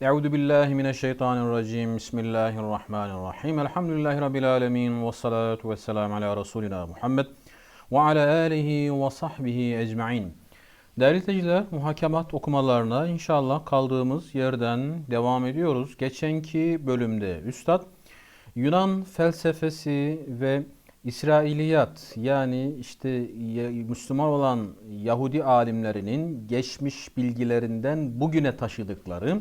Euzu billahi mineşşeytanirracim. Bismillahirrahmanirrahim. Elhamdülillahi rabbil alamin ve salatu vesselam ala resulina Muhammed ve ala alihi ve sahbihi ecmaîn. Değerli izleyiciler, muhakemat okumalarına inşallah kaldığımız yerden devam ediyoruz. Geçenki bölümde Üstad Yunan felsefesi ve İsrailiyat yani işte Müslüman olan Yahudi alimlerinin geçmiş bilgilerinden bugüne taşıdıkları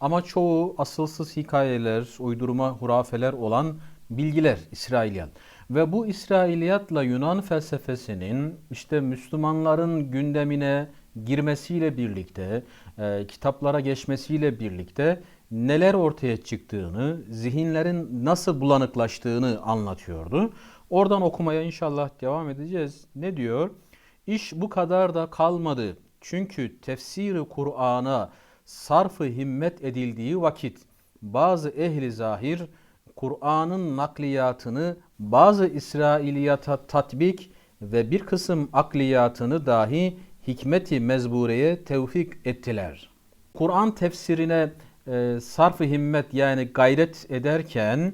ama çoğu asılsız hikayeler, uydurma hurafeler olan bilgiler İsrailiyat. Ve bu İsrailiyatla Yunan felsefesinin işte Müslümanların gündemine girmesiyle birlikte, e, kitaplara geçmesiyle birlikte neler ortaya çıktığını, zihinlerin nasıl bulanıklaştığını anlatıyordu. Oradan okumaya inşallah devam edeceğiz. Ne diyor? İş bu kadar da kalmadı. Çünkü tefsiri Kur'an'a sarfı himmet edildiği vakit bazı ehli zahir Kur'an'ın nakliyatını bazı İsrailiyata tatbik ve bir kısım akliyatını dahi hikmeti mezbureye tevfik ettiler. Kur'an tefsirine e, sarf-ı himmet yani gayret ederken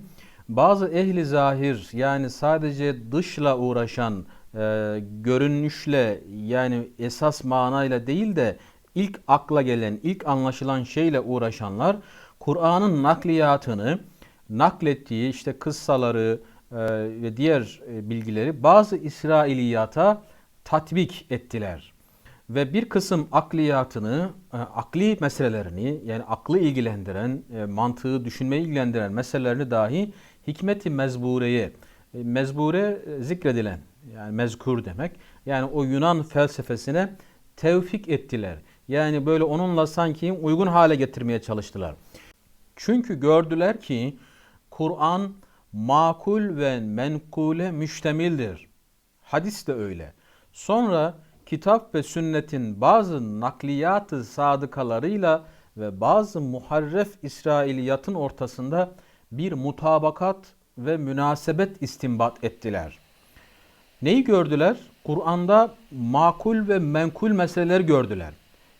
bazı ehli zahir yani sadece dışla uğraşan e, görünüşle yani esas manayla değil de ilk akla gelen, ilk anlaşılan şeyle uğraşanlar Kur'an'ın nakliyatını naklettiği işte kıssaları e, ve diğer e, bilgileri bazı İsrailiyata tatbik ettiler ve bir kısım akliyatını, e, akli meselelerini yani aklı ilgilendiren, e, mantığı düşünmeyi ilgilendiren meselelerini dahi hikmeti mezbureye, e, mezbure e, zikredilen yani mezkur demek. Yani o Yunan felsefesine tevfik ettiler. Yani böyle onunla sanki uygun hale getirmeye çalıştılar. Çünkü gördüler ki Kur'an makul ve menkule müştemildir. Hadis de öyle. Sonra kitap ve sünnetin bazı nakliyatı sadıkalarıyla ve bazı muharref İsrailiyatın ortasında bir mutabakat ve münasebet istinbat ettiler. Neyi gördüler? Kur'an'da makul ve menkul meseleler gördüler.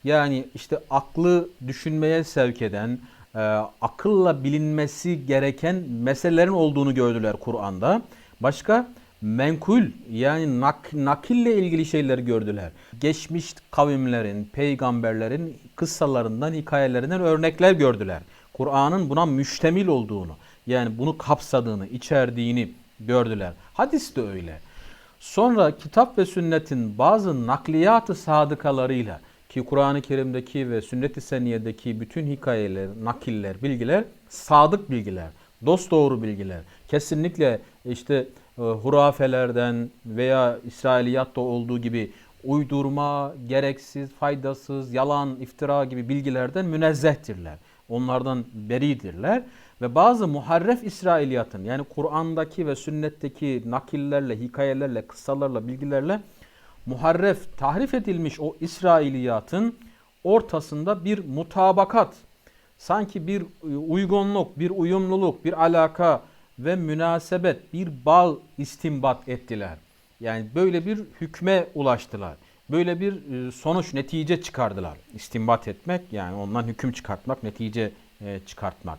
Yani işte aklı düşünmeye sevk eden, e, akılla bilinmesi gereken meselelerin olduğunu gördüler Kur'an'da. Başka menkul yani nak, nakille ilgili şeyler gördüler. Geçmiş kavimlerin, peygamberlerin kıssalarından, hikayelerinden örnekler gördüler. Kur'an'ın buna müştemil olduğunu, yani bunu kapsadığını, içerdiğini gördüler. Hadis de öyle. Sonra kitap ve sünnetin bazı nakliyatı sadıkalarıyla ki Kur'an-ı Kerim'deki ve sünnet-i seniyedeki bütün hikayeler, nakiller, bilgiler sadık bilgiler, dosdoğru bilgiler. Kesinlikle işte e, hurafelerden veya İsrailiyatta olduğu gibi uydurma, gereksiz, faydasız, yalan, iftira gibi bilgilerden münezzehtirler. Onlardan beridirler ve bazı muharref İsrailiyatın yani Kur'an'daki ve sünnetteki nakillerle, hikayelerle, kıssalarla, bilgilerle muharref, tahrif edilmiş o İsrailiyatın ortasında bir mutabakat, sanki bir uygunluk, bir uyumluluk, bir alaka ve münasebet, bir bağ istimbat ettiler. Yani böyle bir hükme ulaştılar. Böyle bir e, sonuç, netice çıkardılar. İstimbat etmek yani ondan hüküm çıkartmak, netice e, çıkartmak.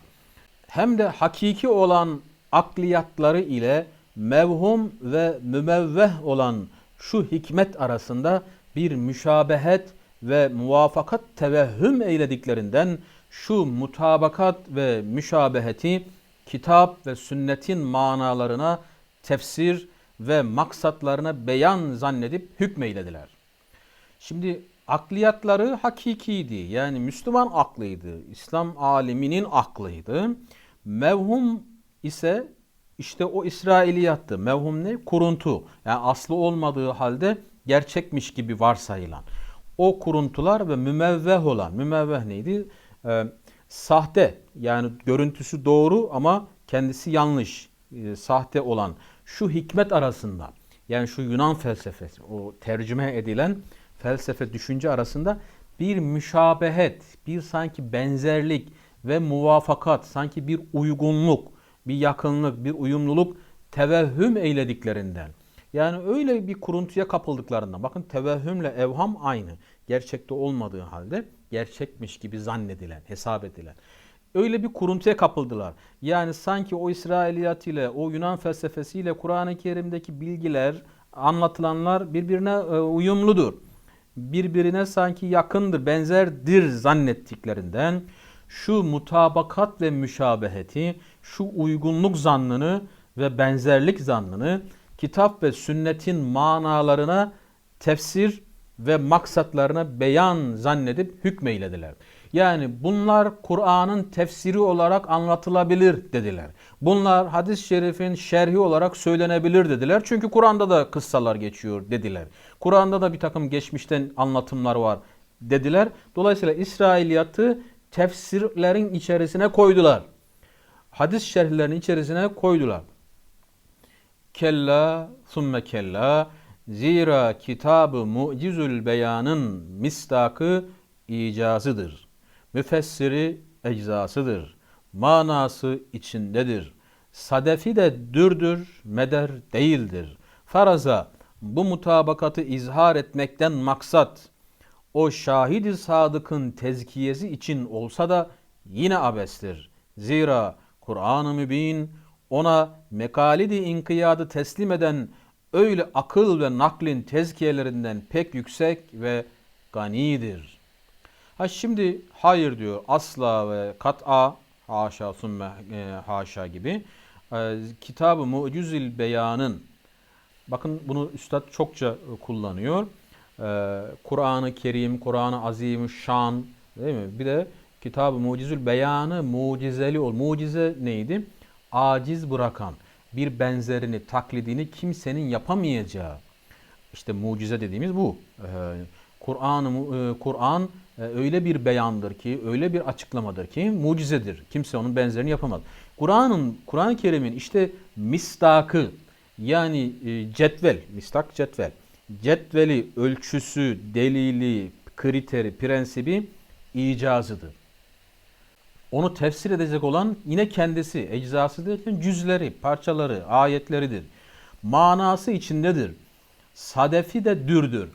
Hem de hakiki olan akliyatları ile mevhum ve mümevveh olan şu hikmet arasında bir müşabehet ve muvafakat tevehhüm eylediklerinden şu mutabakat ve müşabeheti kitap ve sünnetin manalarına tefsir ve maksatlarına beyan zannedip hükmeylediler. Şimdi akliyatları hakikiydi. Yani Müslüman aklıydı. İslam aliminin aklıydı. Mevhum ise işte o İsrailiyattı. Mevhum ne? Kuruntu. Yani aslı olmadığı halde gerçekmiş gibi varsayılan. O kuruntular ve mümevveh olan. Mümevveh neydi? Ee, sahte yani görüntüsü doğru ama kendisi yanlış. e, sahte olan şu hikmet arasında yani şu Yunan felsefesi o tercüme edilen felsefe düşünce arasında bir müşabehet, bir sanki benzerlik ve muvafakat, sanki bir uygunluk, bir yakınlık, bir uyumluluk tevehhüm eylediklerinden. Yani öyle bir kuruntuya kapıldıklarından. Bakın tevehhümle evham aynı. Gerçekte olmadığı halde gerçekmiş gibi zannedilen, hesap edilen. öyle bir kuruntuya kapıldılar. Yani sanki o İsrailiyat ile o Yunan felsefesiyle Kur'an-ı Kerim'deki bilgiler, anlatılanlar birbirine e, uyumludur. Birbirine sanki yakındır, benzerdir zannettiklerinden şu mutabakat ve müşabeheti, şu uygunluk zannını ve benzerlik zannını kitap ve sünnetin manalarına tefsir ve maksatlarına beyan zannedip hükmeylediler. Yani bunlar Kur'an'ın tefsiri olarak anlatılabilir dediler. Bunlar hadis-i şerifin şerhi olarak söylenebilir dediler. Çünkü Kur'an'da da kıssalar geçiyor dediler. Kur'an'da da bir takım geçmişten anlatımlar var dediler. Dolayısıyla İsrailiyatı tefsirlerin içerisine koydular. Hadis şerhlerinin içerisine koydular. Kella thumme kella zira kitabı mucizül beyanın mistakı icazıdır. Müfessiri eczasıdır. Manası içindedir. Sadefi de dürdür, meder değildir. Faraza bu mutabakatı izhar etmekten maksat o şahidi sadıkın tezkiyesi için olsa da yine abestir. Zira Kur'an-ı Mübin ona mekalidi inkiyadı teslim eden öyle akıl ve naklin tezkiyelerinden pek yüksek ve ganidir. Ha şimdi hayır diyor asla ve kat'a haşa sümme e, haşa gibi e, kitabı mucizil beyanın bakın bunu üstad çokça kullanıyor. E, Kur'an-ı Kerim, Kur'an-ı Azim, Şan değil mi? Bir de kitabı mucizül beyanı mucizeli ol. Mucize neydi? Aciz bırakan bir benzerini, taklidini kimsenin yapamayacağı. İşte mucize dediğimiz bu. Ee, Kur'an e, Kur'an e, öyle bir beyandır ki, öyle bir açıklamadır ki mucizedir. Kimse onun benzerini yapamaz. Kur'an'ın Kur'an-ı Kerim'in işte mistakı yani e, cetvel, mistak cetvel. Cetveli, ölçüsü, delili, kriteri, prensibi icazıdır. Onu tefsir edecek olan yine kendisi, eczası derken cüzleri, parçaları, ayetleridir. Manası içindedir. Sadefi de dürdür.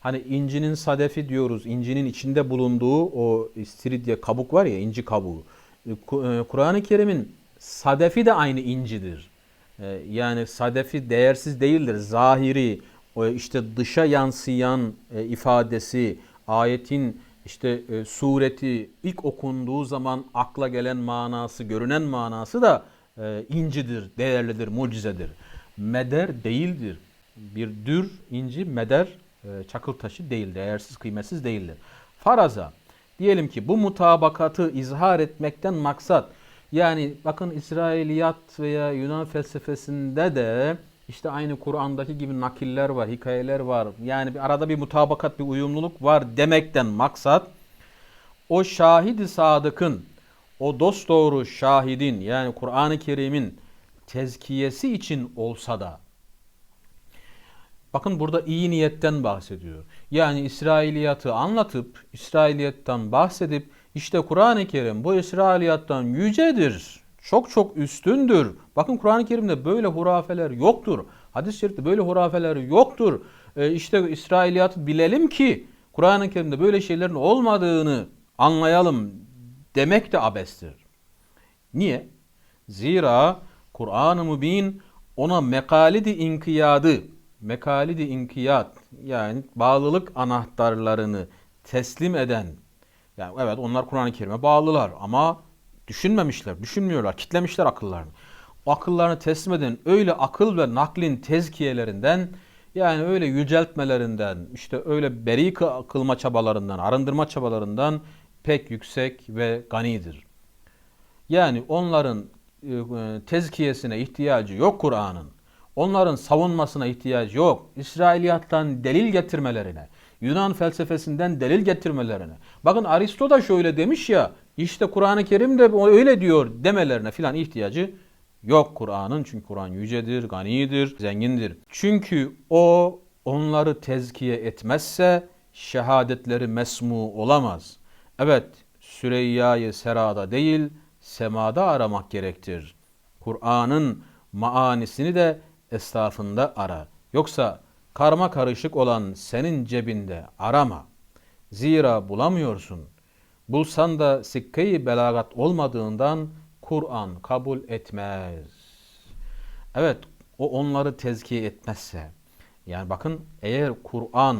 Hani incinin sadefi diyoruz. İncinin içinde bulunduğu o istiridye kabuk var ya inci kabuğu. E, e, Kur'an-ı Kerim'in sadefi de aynı incidir. E, yani sadefi değersiz değildir. Zahiri, işte dışa yansıyan ifadesi, ayetin işte e, sureti ilk okunduğu zaman akla gelen manası, görünen manası da e, incidir, değerlidir, mucizedir. Meder değildir. Bir dür, inci, meder, e, çakıl taşı değil, değersiz, kıymetsiz değildir. Faraza, diyelim ki bu mutabakatı izhar etmekten maksat, yani bakın İsrailiyat veya Yunan felsefesinde de işte aynı Kur'an'daki gibi nakiller var, hikayeler var. Yani bir arada bir mutabakat, bir uyumluluk var demekten maksat o şahidi sadıkın, o dosdoğru şahidin yani Kur'an-ı Kerim'in tezkiyesi için olsa da bakın burada iyi niyetten bahsediyor. Yani İsrailiyatı anlatıp İsrailiyattan bahsedip işte Kur'an-ı Kerim bu İsrailiyattan yücedir çok çok üstündür. Bakın Kur'an-ı Kerim'de böyle hurafeler yoktur. Hadis-i şerifte böyle hurafeler yoktur. Ee, işte İsrailiyatı bilelim ki Kur'an-ı Kerim'de böyle şeylerin olmadığını anlayalım demek de abestir. Niye? Zira Kur'an-ı Mübin ona mekalidi inkiyadı, mekalidi inkiyat yani bağlılık anahtarlarını teslim eden, yani evet onlar Kur'an-ı Kerim'e bağlılar ama Düşünmemişler, düşünmüyorlar, kitlemişler akıllarını. Akıllarını teslim eden öyle akıl ve naklin tezkiyelerinden yani öyle yüceltmelerinden, işte öyle beri kılma çabalarından, arındırma çabalarından pek yüksek ve ganidir. Yani onların e, tezkiyesine ihtiyacı yok Kur'an'ın. Onların savunmasına ihtiyacı yok. İsrailiyattan delil getirmelerine, Yunan felsefesinden delil getirmelerine. Bakın Aristo da şöyle demiş ya, işte Kur'an-ı Kerim de öyle diyor demelerine filan ihtiyacı yok Kur'an'ın. Çünkü Kur'an yücedir, ganidir, zengindir. Çünkü o onları tezkiye etmezse şehadetleri mesmu olamaz. Evet, Süreyya'yı serada değil, semada aramak gerektir. Kur'an'ın maanisini de esnafında ara. Yoksa karma karışık olan senin cebinde arama. Zira bulamıyorsun.'' Bulsan da sikke-i belagat olmadığından Kur'an kabul etmez. Evet, o onları tezkiye etmezse, yani bakın eğer Kur'an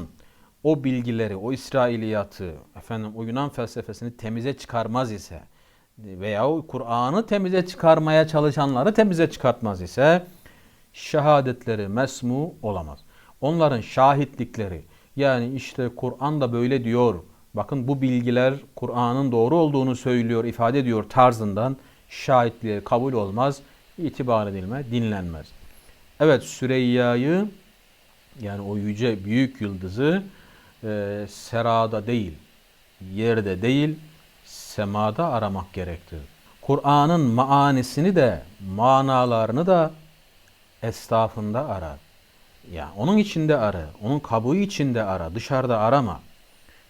o bilgileri, o İsrailiyatı, efendim o Yunan felsefesini temize çıkarmaz ise veya o Kur'an'ı temize çıkarmaya çalışanları temize çıkartmaz ise şehadetleri mesmu olamaz. Onların şahitlikleri yani işte Kur'an da böyle diyor. Bakın bu bilgiler Kur'an'ın doğru olduğunu söylüyor, ifade ediyor tarzından şahitliğe kabul olmaz, itibar edilme, dinlenmez. Evet Süreyya'yı yani o yüce büyük yıldızı e, serada değil, yerde değil, semada aramak gerektir. Kur'an'ın maanisini de, manalarını da esnafında ara. Ya onun içinde ara, onun kabuğu içinde ara, dışarıda arama.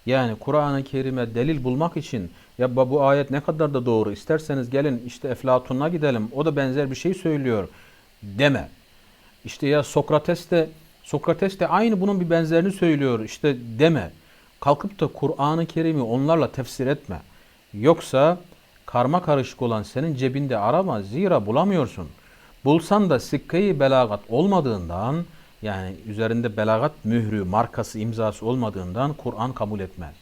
Yani Kur'an-ı Kerim'e delil bulmak için ya bu ayet ne kadar da doğru isterseniz gelin işte Eflatun'a gidelim o da benzer bir şey söylüyor deme. İşte ya Sokrates de Sokrates de aynı bunun bir benzerini söylüyor işte deme. Kalkıp da Kur'an-ı Kerim'i onlarla tefsir etme. Yoksa karma karışık olan senin cebinde arama zira bulamıyorsun. Bulsan da sikkeyi belagat olmadığından yani üzerinde belagat mührü, markası, imzası olmadığından Kur'an kabul etmez.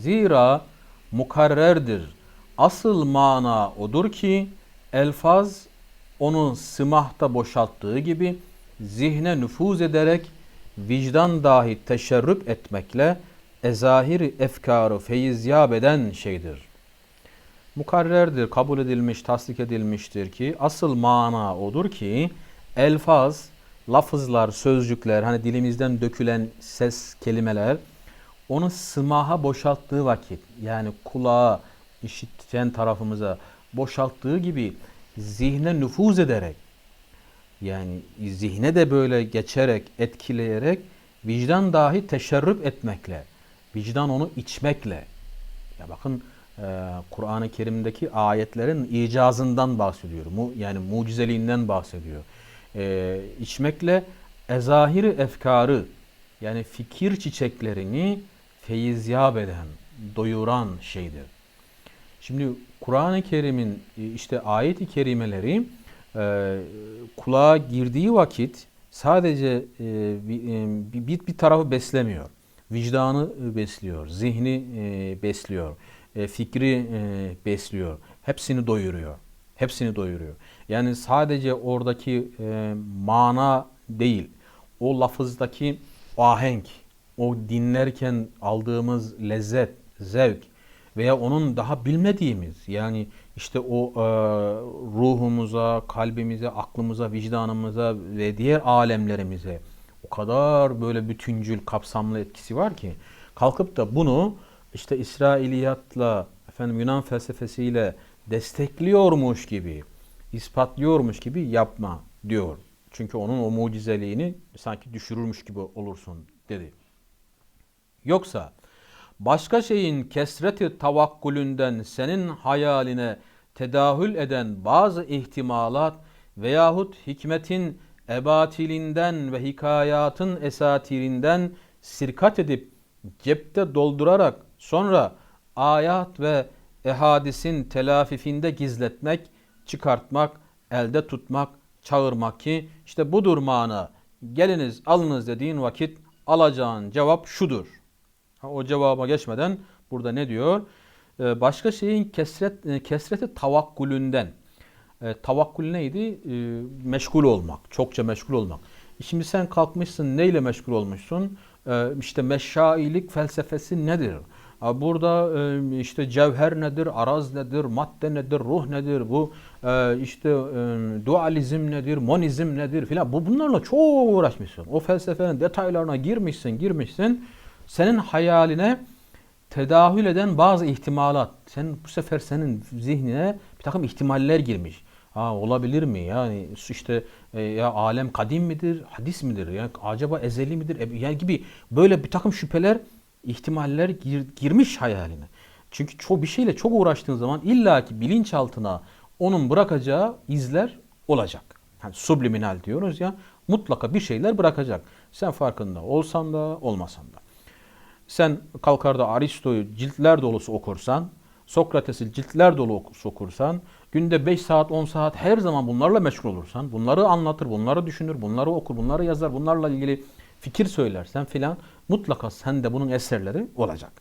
Zira mukarrerdir. Asıl mana odur ki elfaz onun sımahta boşalttığı gibi zihne nüfuz ederek vicdan dahi teşerrüp etmekle ezahiri efkarı feyizyab eden şeydir. Mukarrerdir, kabul edilmiş, tasdik edilmiştir ki asıl mana odur ki elfaz, lafızlar, sözcükler, hani dilimizden dökülen ses, kelimeler onu sımaha boşalttığı vakit yani kulağa, işiten tarafımıza boşalttığı gibi zihne nüfuz ederek yani zihne de böyle geçerek, etkileyerek vicdan dahi teşerrüp etmekle, vicdan onu içmekle. Ya bakın e, Kur'an-ı Kerim'deki ayetlerin icazından bahsediyor. Yani mucizeliğinden bahsediyor. E, içmekle ezahiri efkarı yani fikir çiçeklerini feyizyab eden, doyuran şeydir. Şimdi Kur'an-ı Kerim'in e, işte ayet-i kerimeleri e, kulağa girdiği vakit sadece e, bir, bir, bir tarafı beslemiyor. Vicdanı besliyor, zihni e, besliyor, e, fikri e, besliyor. Hepsini doyuruyor. Hepsini doyuruyor. Yani sadece oradaki e, mana değil, o lafızdaki ahenk, o dinlerken aldığımız lezzet, zevk veya onun daha bilmediğimiz yani işte o e, ruhumuza, kalbimize, aklımıza, vicdanımıza ve diğer alemlerimize o kadar böyle bütüncül, kapsamlı etkisi var ki kalkıp da bunu işte İsrailiyatla, efendim Yunan felsefesiyle destekliyormuş gibi, ispatlıyormuş gibi yapma diyor. Çünkü onun o mucizeliğini sanki düşürürmüş gibi olursun dedi. Yoksa başka şeyin kesreti tavakkulünden senin hayaline tedahül eden bazı ihtimalat veyahut hikmetin ebatilinden ve hikayatın esatirinden sirkat edip cepte doldurarak sonra ayat ve ehadisin telafifinde gizletmek, çıkartmak, elde tutmak, çağırmak ki işte budur mana. Geliniz alınız dediğin vakit alacağın cevap şudur. Ha, o cevaba geçmeden burada ne diyor? Ee, başka şeyin kesret, e, kesreti tavakkulünden. E, tavakkul neydi? E, meşgul olmak, çokça meşgul olmak. Şimdi sen kalkmışsın neyle meşgul olmuşsun? E, işte meşailik felsefesi nedir? Burada işte cevher nedir, araz nedir, madde nedir, ruh nedir, bu işte dualizm nedir, monizm nedir filan. Bu bunlarla çok uğraşmışsın. O felsefenin detaylarına girmişsin, girmişsin. Senin hayaline tedahül eden bazı ihtimalat. Sen bu sefer senin zihnine bir takım ihtimaller girmiş. Ha olabilir mi? Yani işte ya alem kadim midir, hadis midir? Yani acaba ezeli midir? E, yani gibi böyle bir takım şüpheler ihtimaller gir, girmiş hayaline. Çünkü çok bir şeyle çok uğraştığın zaman illaki bilinçaltına onun bırakacağı izler olacak. Yani subliminal diyoruz ya mutlaka bir şeyler bırakacak. Sen farkında olsan da olmasan da. sen kalkar da Aristo'yu ciltler dolusu okursan, Sokrates'i ciltler dolusu okursan, günde 5 saat 10 saat her zaman bunlarla meşgul olursan, bunları anlatır, bunları düşünür, bunları okur, bunları yazar, bunlarla ilgili fikir söylersen filan mutlaka sende bunun eserleri olacak.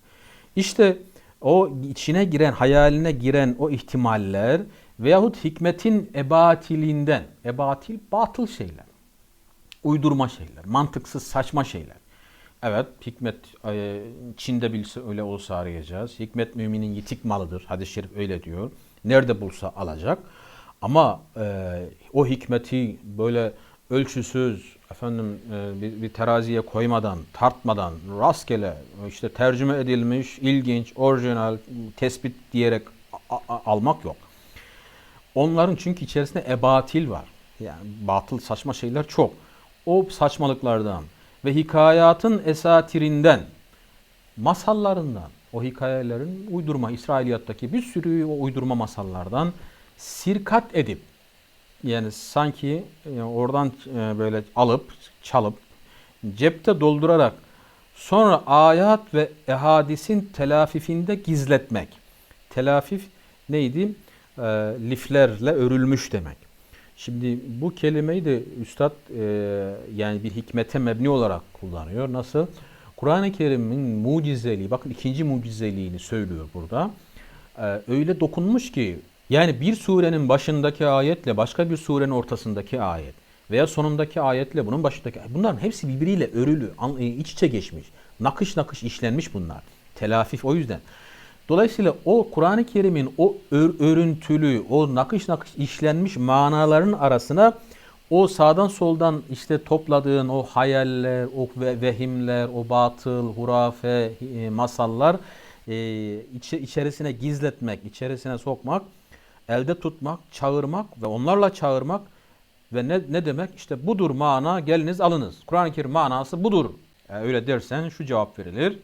İşte o içine giren, hayaline giren o ihtimaller veyahut hikmetin ebatilinden, ebatil batıl şeyler, uydurma şeyler, mantıksız saçma şeyler. Evet, hikmet e, Çin'de bilse öyle olsa arayacağız. Hikmet müminin yitik malıdır. Hadis-i şerif öyle diyor. Nerede bulsa alacak. Ama e, o hikmeti böyle ölçüsüz, efendim e, bir, bir teraziye koymadan, tartmadan, rastgele işte tercüme edilmiş, ilginç, orijinal, tespit diyerek almak yok. Onların çünkü içerisinde ebatil var. Yani batıl saçma şeyler çok. O saçmalıklardan ve hikayatın esatirinden, masallarından, o hikayelerin uydurma, İsrailiyattaki bir sürü o uydurma masallardan sirkat edip yani sanki e, oradan e, böyle alıp çalıp cepte doldurarak sonra ayat ve ehadisin telafifinde gizletmek. Telafif neydi? E, liflerle örülmüş demek. Şimdi bu kelimeyi de üstad e, yani bir hikmete mebni olarak kullanıyor. Nasıl? Kur'an-ı Kerim'in mucizeliği, bakın ikinci mucizeliğini söylüyor burada. E, öyle dokunmuş ki yani bir surenin başındaki ayetle başka bir surenin ortasındaki ayet veya sonundaki ayetle bunun başındaki ayet. Bunların hepsi birbiriyle örülü, e, iç içe geçmiş. Nakış nakış işlenmiş bunlar. Telafif o yüzden. Dolayısıyla o Kur'an-ı Kerim'in o ör- örüntülü, o nakış nakış işlenmiş manaların arasına o sağdan soldan işte topladığın o hayaller, o ve- vehimler, o batıl, hurafe, e, masallar e, içe- içerisine gizletmek, içerisine sokmak, elde tutmak, çağırmak ve onlarla çağırmak ve ne, ne demek? İşte budur mana geliniz alınız. Kur'an-ı Kerim manası budur. E, öyle dersen şu cevap verilir.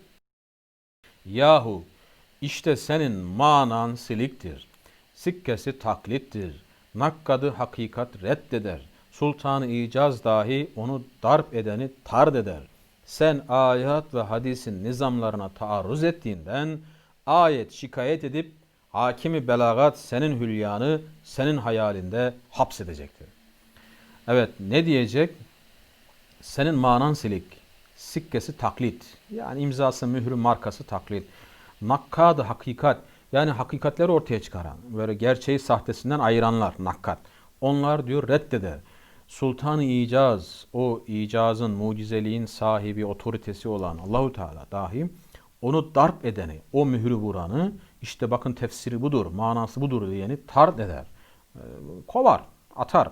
Yahu işte senin manan siliktir. Sikkesi taklittir. Nakkadı hakikat reddeder. Sultanı icaz dahi onu darp edeni tard eder. Sen ayat ve hadisin nizamlarına taarruz ettiğinden ayet şikayet edip hakimi belagat senin hülyanı senin hayalinde hapsedecektir. Evet ne diyecek? Senin manan silik. Sikkesi taklit. Yani imzası, mührü, markası taklit. Nakkadı hakikat. Yani hakikatleri ortaya çıkaran. Böyle gerçeği sahtesinden ayıranlar. Nakkat. Onlar diyor reddeder. Sultan-ı icaz, o icazın, mucizeliğin sahibi, otoritesi olan Allahu Teala dahi onu darp edeni, o mührü vuranı, işte bakın tefsiri budur, manası budur diyeni tard eder. Ee, Kovar, atar.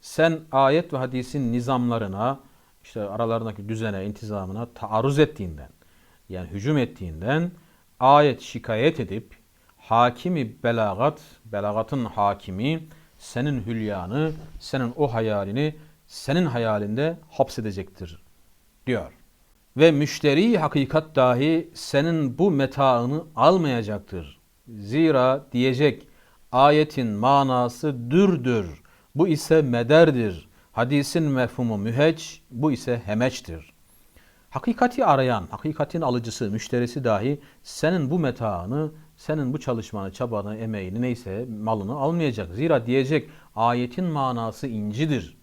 Sen ayet ve hadisin nizamlarına, işte aralarındaki düzene, intizamına taarruz ettiğinden, yani hücum ettiğinden ayet şikayet edip hakimi belagat, belagatın hakimi senin hülyanı, senin o hayalini senin hayalinde hapsedecektir diyor. Ve müşteri hakikat dahi senin bu metaını almayacaktır. Zira diyecek ayetin manası dürdür. Bu ise mederdir. Hadisin mefhumu müheç, bu ise hemeçtir. Hakikati arayan, hakikatin alıcısı, müşterisi dahi senin bu metaını, senin bu çalışmanı, çabanı, emeğini neyse malını almayacak. Zira diyecek ayetin manası incidir.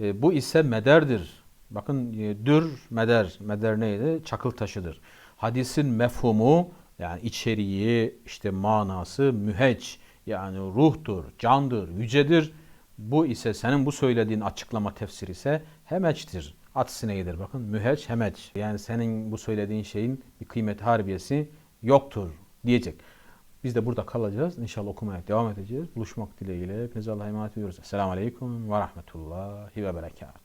E, bu ise mederdir. Bakın e, dür, meder. Meder neydi? Çakıl taşıdır. Hadisin mefhumu yani içeriği, işte manası müheç. Yani ruhtur, candır, yücedir. Bu ise senin bu söylediğin açıklama tefsir ise hemeçtir. Aksineyidir bakın. Müheç, hemeç. Yani senin bu söylediğin şeyin bir kıymet harbiyesi yoktur diyecek. Biz de burada kalacağız. İnşallah okumaya devam edeceğiz. Buluşmak dileğiyle. Hepinize Allah'a emanet ediyoruz. Esselamu Aleyküm ve Rahmetullahi ve Berekatuhu.